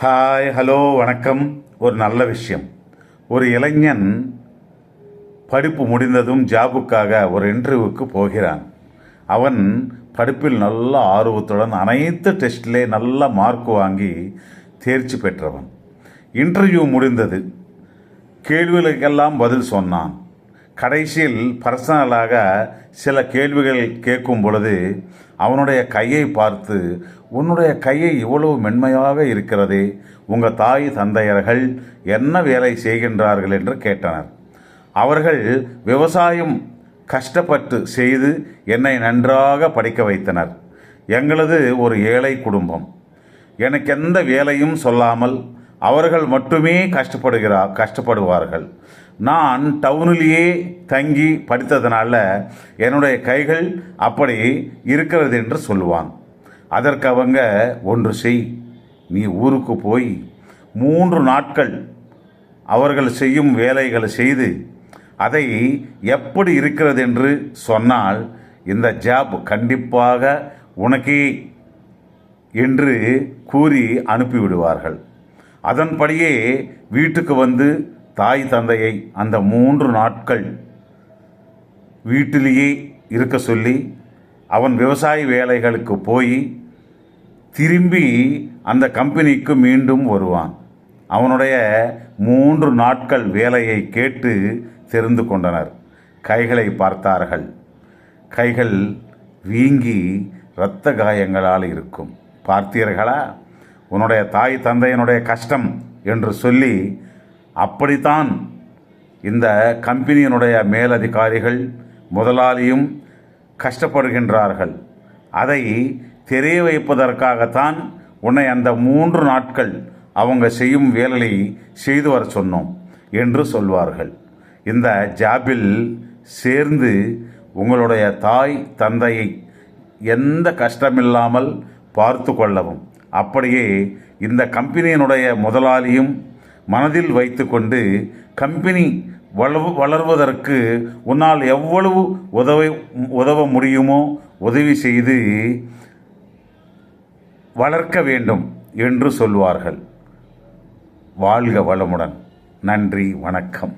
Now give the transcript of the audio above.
Hi hello வணக்கம். ஒரு நல்ல விஷயம். ஒரு இளைஞன் படிப்பு முடிந்ததும் ஜாபுக்காக ஒரு இன்டர்வியூக்கு போகிறான். அவன் படிப்பில் நல்ல ஆர்வத்துடன் அனைத்து டெஸ்ட்லே நல்ல மார்க் வாங்கி தேர்ச்சி பெற்றவன். இன்டர்வியூ முடிந்தது. கேள்விகளுக்கெல்லாம் பதில் சொன்னான். கடைசியில் பர்சனலாக சில கேள்விகள் கேட்கும் பொழுது அவனுடைய கையை பார்த்து உன்னுடைய கையை இவ்வளவு மென்மையாக இருக்கிறதே உங்கள் தாய் தந்தையர்கள் என்ன வேலை செய்கின்றார்கள்? என்று கேட்டனர். அவர்கள் விவசாயம் கஷ்டப்பட்டு செய்து என்னை நன்றாக படிக்க வைத்தனர். எங்களது ஒரு ஏழை குடும்பம். எனக்கு எந்த வேலையும் சொல்லாமல் அவர்கள் மட்டுமே கஷ்டப்படுகிறார் கஷ்டப்படுவார்கள். நான் டவுனிலேயே தங்கி படித்ததுனால என்னுடைய கைகள் அப்படி இருக்கிறது என்று சொல்லுவாங்க அதற்கு அவங்க ஒன்று செய் நீ ஊருக்கு போய் மூன்று நாட்கள் அவர்கள் செய்யும் வேலைகளை செய்து அதை எப்படி இருக்கிறது என்று சொன்னால் இந்த ஜாப் கண்டிப்பாக உனக்கே என்று கூறி அனுப்பிவிடுவார்கள். அதன்படியே வீட்டுக்கு வந்து தாய் தந்தையை அந்த மூன்று நாட்கள் வீட்டிலேயே இருக்க சொல்லி அவன் விவசாய வேலைகளுக்கு போய் திரும்பி அந்த கம்பெனிக்கு மீண்டும் வருவான். அவனுடைய மூன்று நாட்கள் வேலையை கேட்டு தெரிந்து கொண்டனர். கைகளை பார்த்தார்கள். கைகள் வீங்கி இரத்த காயங்களால் இருக்கும். பார்த்தீர்களா? உன்னுடைய தாய் தந்தையனுடைய கஷ்டம் என்று சொல்லி அப்படித்தான் இந்த கம்பெனியினுடைய மேலதிகாரிகள் முதலாளியும் கஷ்டப்படுகின்றார்கள். அதை தெரிய வைப்பதற்காகத்தான் உன்னை அந்த மூன்று நாட்கள் அவங்க செய்யும் வேலையை செய்து வர சொன்னோம் என்று சொல்வார்கள். இந்த ஜாபில் சேர்ந்து உங்களுடைய தாய் தந்தையை எந்த கஷ்டமில்லாமல் பார்த்து கொள்ளவும். அப்படியே இந்த கம்பெனியினுடைய முதலாளியும் மனதில் வைத்துக்கொண்டு கம்பெனி வளவு வளர்வதற்கு உன்னால் எவ்வளவு உதவ உதவ முடியுமோ உதவி செய்து வளர்க்க வேண்டும் என்று சொல்வார்கள். வாழ்க வளமுடன். நன்றி வணக்கம்.